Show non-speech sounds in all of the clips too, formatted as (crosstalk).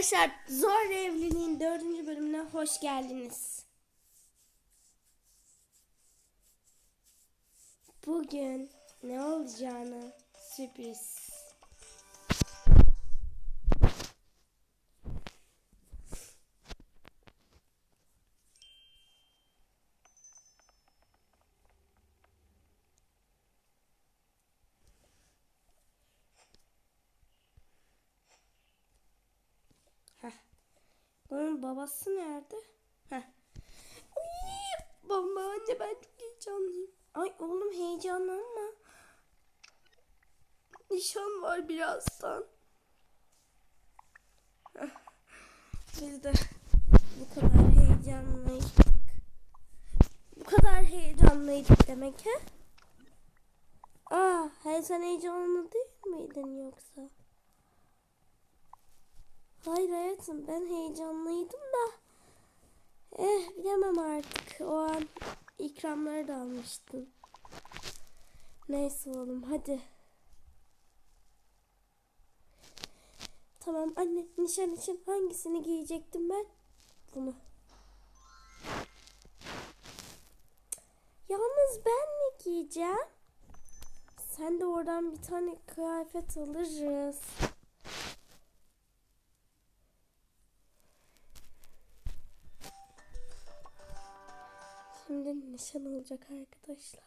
Arkadaşlar Zor Evliliğin dördüncü bölümüne hoş geldiniz. Bugün ne olacağını sürpriz. Bunun babası nerede? Heh. Ay, baba anne ben çok heyecanlıyım. Ay oğlum heyecanlanma. Nişan var birazdan. Biz de bu kadar heyecanlıydık. Bu kadar heyecanlıydık demek he? Aa, hey sen heyecanlı değil miydin yoksa? Hayır hayatım ben heyecanlıydım da. Eh bilemem artık. O an ikramları da almıştım. Neyse oğlum hadi. Tamam anne nişan için hangisini giyecektim ben? Bunu. Yalnız ben ne giyeceğim? Sen de oradan bir tane kıyafet alırız. Nişan olacak arkadaşlar.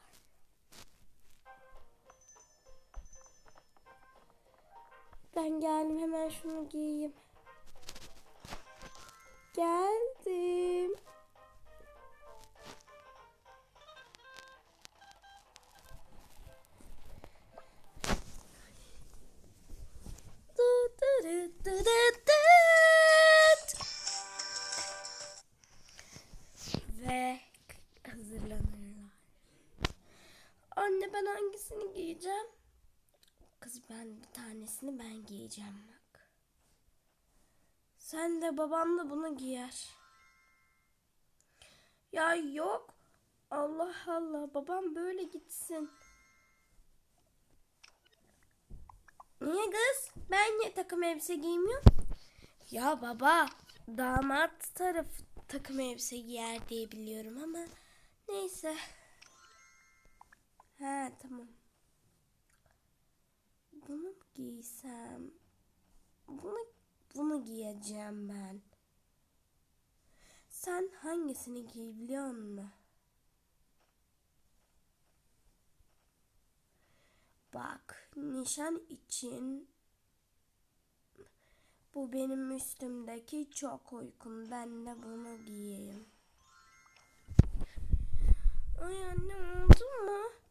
Ben geldim hemen şunu giyeyim. Geldim. Tanesini ben giyeceğim bak. Sen de babam da bunu giyer. Ya yok. Allah Allah babam böyle gitsin. Niye kız? Ben niye takım elbise giymiyorum? Ya baba damat taraf takım elbise giyer diye biliyorum ama neyse. Ha tamam. Bunu giysem? Bunu bunu giyeceğim ben. Sen hangisini giy biliyor musun? Bak, nişan için bu benim üstümdeki çok uygun. Ben de bunu giyeyim. Ay anne oldu mu?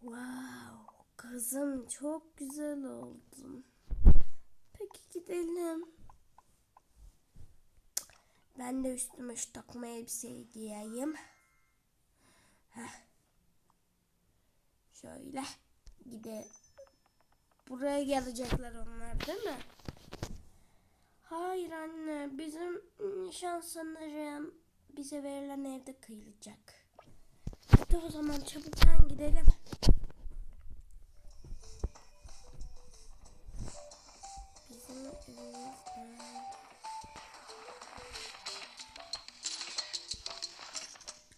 Wow, kızım çok güzel oldun. Peki gidelim. Ben de üstüme şu takma elbiseyi giyeyim. Heh. Şöyle gidelim. Buraya gelecekler onlar değil mi? Hayır anne bizim nişan sanırım bize verilen evde kıyılacak. Hadi o zaman çabuktan gidelim. Bizim?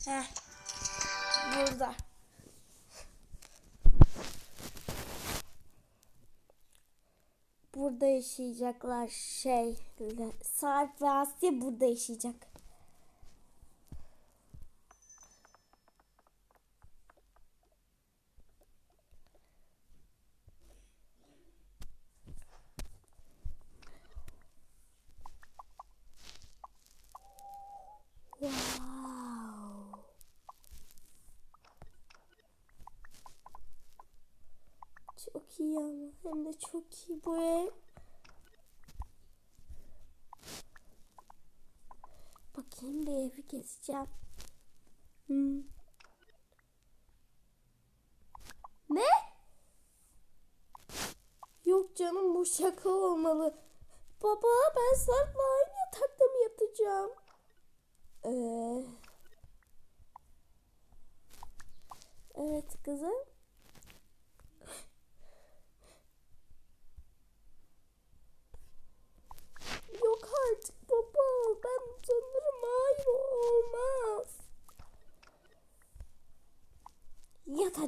Heh. Burada. Burada yaşayacaklar şey. Sarp ve Asya burada yaşayacak. Wow. Çok iyi ama hem de çok iyi bu ev. Bakayım bir evi gezeceğim. Hmm. Ne? Yok canım bu şaka olmalı. Baba ben Sarp'la aynı yatakta mı yatacağım? Ee, evet kızım.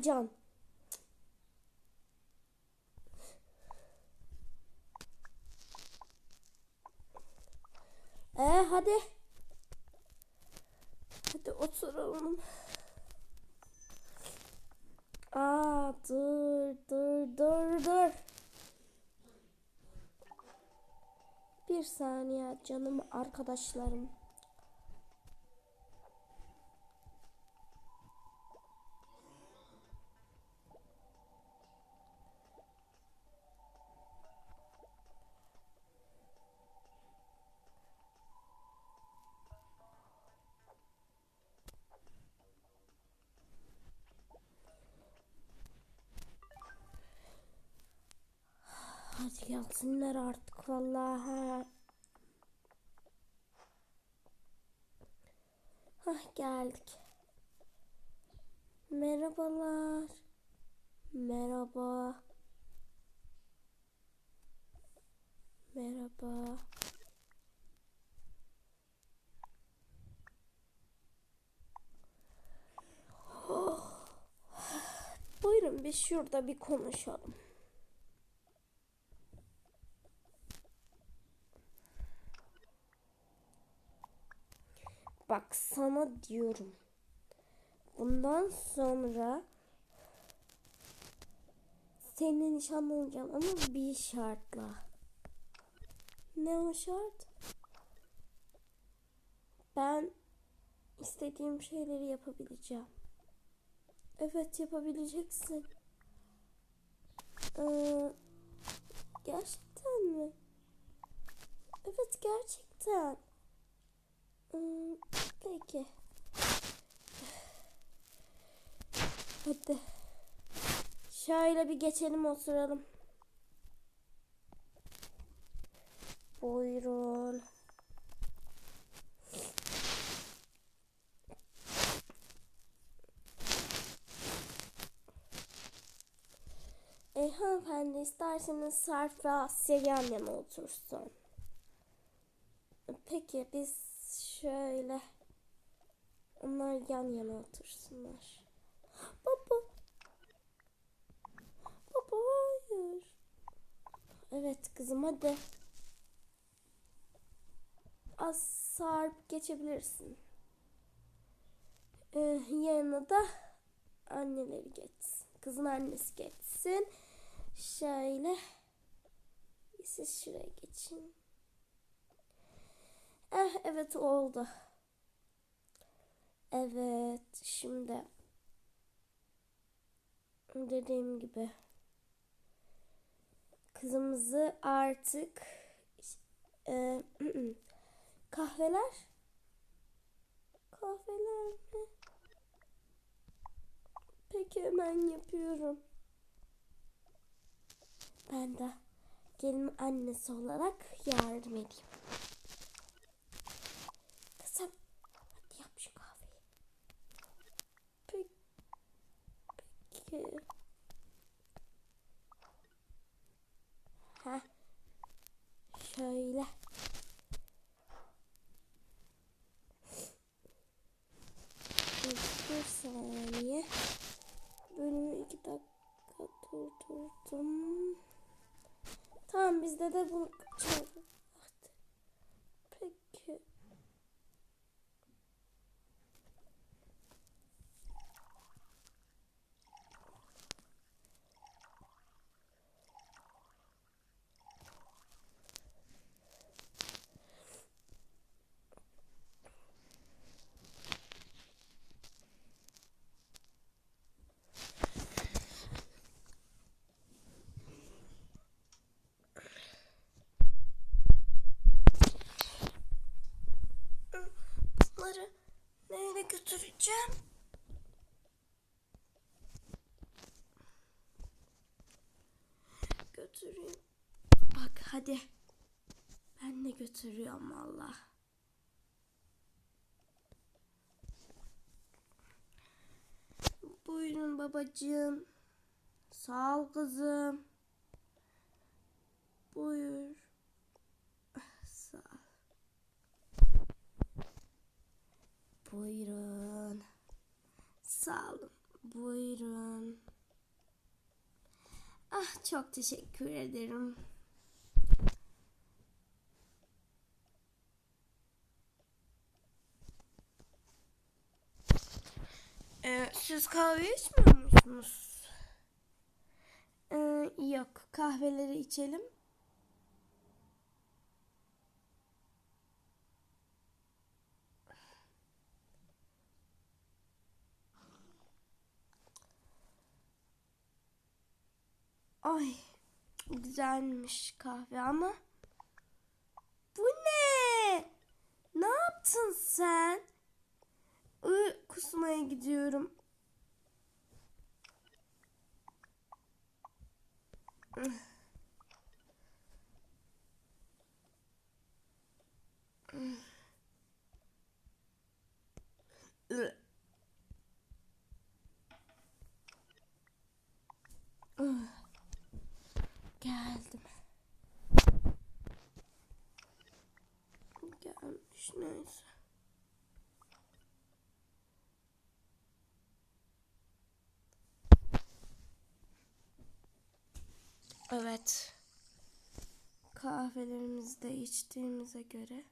Atacan. Ee hadi. Hadi oturalım. Aa dur dur dur dur. Bir saniye canım arkadaşlarım. Gelsinler artık vallahi. Hah geldik. Merhabalar. Merhaba. Merhaba. Buyurun biz şurada bir konuşalım. Bak sana diyorum. Bundan sonra seninle nişanlanacağım ama bir şartla. Ne o şart? Ben istediğim şeyleri yapabileceğim. Evet yapabileceksin. Ee, gerçekten mi? Evet gerçekten. Hmm, Peki. Hadi. Şöyle bir geçelim oturalım. Buyurun. E, hanımefendi isterseniz Sarp ve Asya yan yana otursun. Peki biz şöyle onlar yan yana otursunlar. Baba. Baba hayır. Evet kızım hadi. Az sarp geçebilirsin. Ee, yanına da anneleri geçsin. Kızın annesi geçsin. Şöyle. Siz şuraya geçin. Eh evet oldu. Evet şimdi dediğim gibi kızımızı artık e, (clears throat) kahveler kahveler mi? Peki hemen yapıyorum. Ben de gelin annesi olarak yardım edeyim. Kızım hadi yap şu kahveyi. Peki. Peki. Ha. Şöyle. Bir saniye. Bölümü iki dakika durdurdum. Tamam bizde de bunu götüreceğim? Götüreyim. Bak hadi. Ben de götürüyorum valla. Buyurun babacığım. Sağ ol kızım. Buyur. Buyurun. Sağ olun. Buyurun. Ah çok teşekkür ederim. Ee, siz kahve içmiyor musunuz? Ee, yok kahveleri içelim. Ay, güzelmiş kahve ama bu ne? Ne yaptın sen? Iı, kusmaya gidiyorum. Iı. Geldim. Gelmiş neyse. Evet. Kahvelerimizi de içtiğimize göre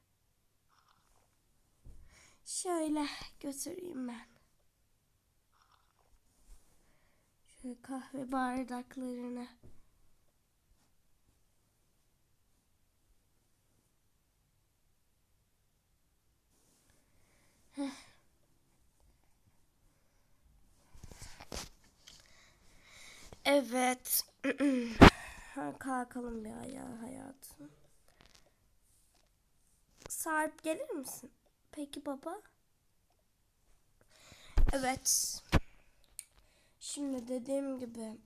şöyle götüreyim ben. Şöyle kahve bardaklarını Evet. (clears throat) Kalkalım bir ayağa hayatım. Sarp gelir misin? Peki baba. Evet. Şimdi dediğim gibi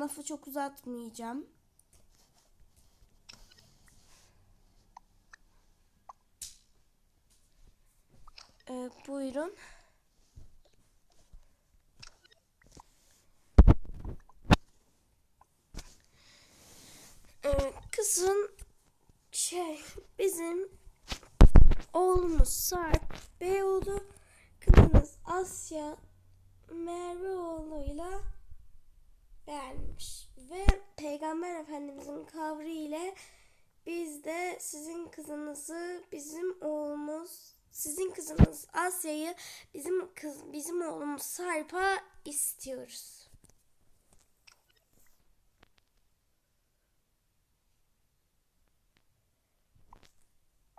lafı çok uzatmayacağım. Ee, buyurun. Kızın şey bizim oğlumuz Sarp Beyoğlu kızınız Asya Merveoğlu'yla beğenmiş ve Peygamber Efendimizin kavri ile biz de sizin kızınızı bizim oğlumuz sizin kızınız Asya'yı bizim kız bizim oğlumuz Sarp'a istiyoruz.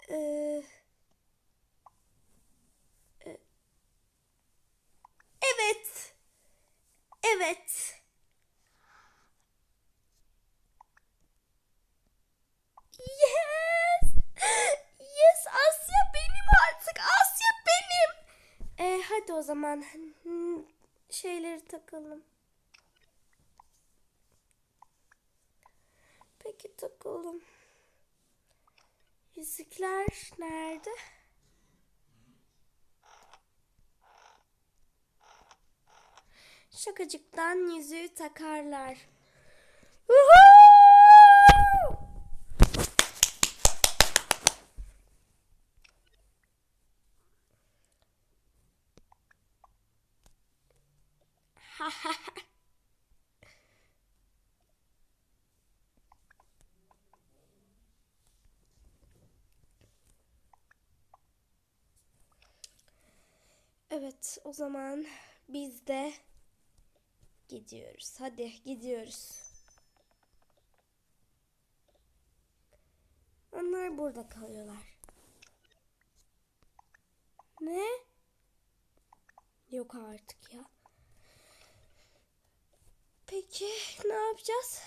Ee, e- evet. Evet. Yes. Yes Asya benim artık. Asya benim. Ee, hadi o zaman şeyleri takalım. Peki takalım. Yüzükler nerede? Şakacıktan yüzüğü takarlar. Evet, o zaman biz de gidiyoruz. Hadi gidiyoruz. Onlar burada kalıyorlar. Ne? Yok artık ya. Peki ne yapacağız?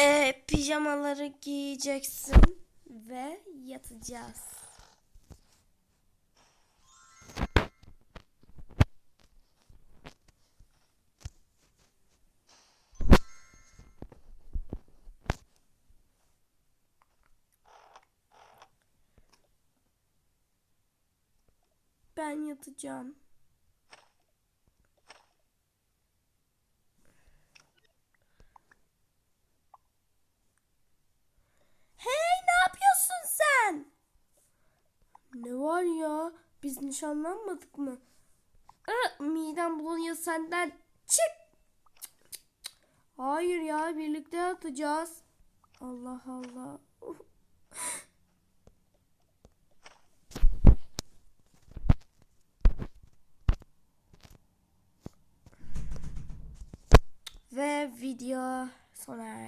Ee, pijamaları giyeceksin ve yatacağız. Ben yatacağım. Hey ne yapıyorsun sen? Ne var ya? Biz nişanlanmadık mı? Aa, midem bulanıyor senden. Çık. Hayır ya birlikte yatacağız. Allah Allah. video. So